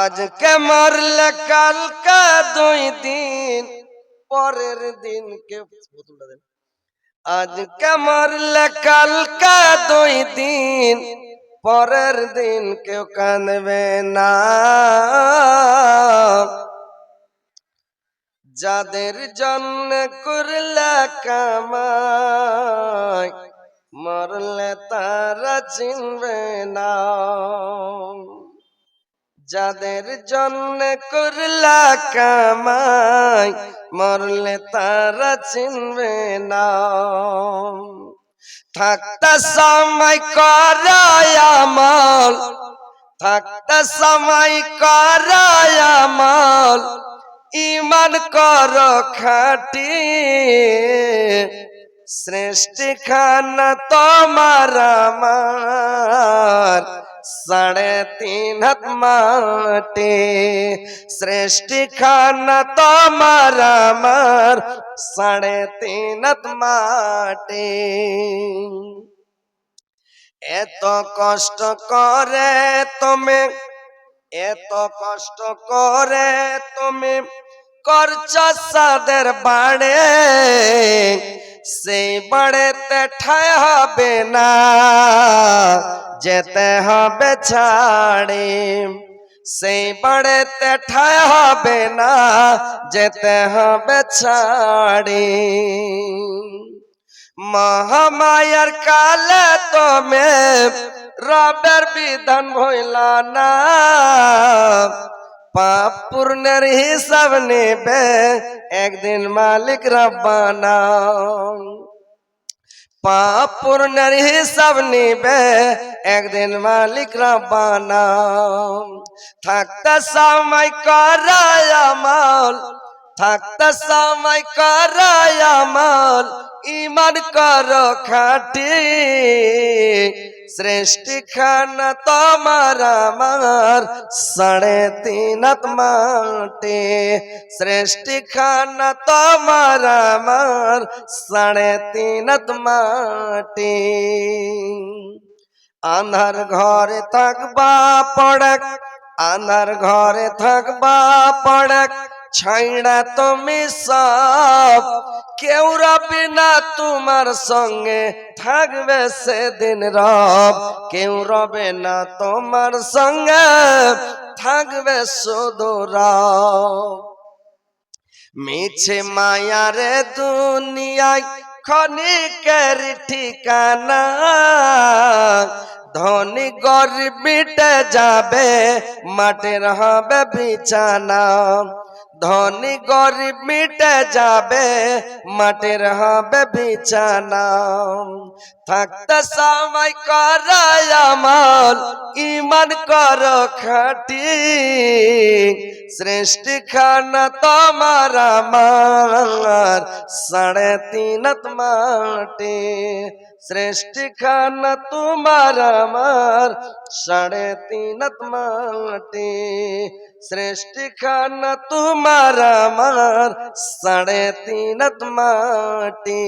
আজকে মরলে কালকা দুই দিন, পরের দিন কেউ বোতলটা দেন। আজকে মরলে কালকা দুই দিন, পরের দিন কেউ কাঁদবে না। যাদের জন্য করলে কামাই, মরলে তারা চিনবে না। যাদের জন্য করলা কামাই, মরলে তারা চিনবে না। থাকতে সময় করায় আমল, থাকতে সময় আমল ইমান কর খাটি। সৃষ্টি খানা তোমার আমার সাড়ে তিন হাত মাটি সৃষ্টি খানা তোমার আমার সাড়ে তিন হাত মাটি এত কষ্ট করে তুমি এত কষ্ট করে তুমি করছ সাদের বাড়ে সেই বাড়েতে ঠায় হবে না যেতে হবে ছাড়ে সেই বাড়েতে ঠায় হবে না যেতে হবে ছাড়ে মহামায়ার কালে তুমি রবের বিধান হইলা না পাপ পূর্ণের হিসাব নেবে একদিন মালিক রব্বানা পাপ পূর্ণের হিসাব নিবে একদিন মালিক রব্বানা থাকতে সময় করায় আমল থাকতে সময় করায় ইমান কর খাটি। সৃষ্টি খানা তোমার আমার, সাড়ে তিন মাটি। সৃষ্টি খানা তোমার আমার, সাড়ে তিন মাটি। আন্ধার ঘরে থাকবা পড়ক, আন্ধার ঘরে থাকবা পড়ক। ছাইড়া তুমি সব, কেউ রবি না তোমার সঙ্গে থাকবে সেদিন রব। কেউ রবে না তোমার সঙ্গে থাকবে শুধু রব। মিছে মায়ারে দুনিয়ায় ক্ষণিকের ঠিকানা, ধনী গরিব যাবে, মাটির হবে বিছানা। ধনী গরিব মিটে যাবে, মাটির হবে বিছানা। থাকতে সময় করায় আমল ইমান কর খাটি। সৃষ্টি খানা তোমার আমার, সাড়ে তিন মাটি। সৃষ্টি খানা তোমার আমার সাড়ে তিন মাটি। সৃষ্টি খানা তোমার আমার সাড়ে তিন মাটি।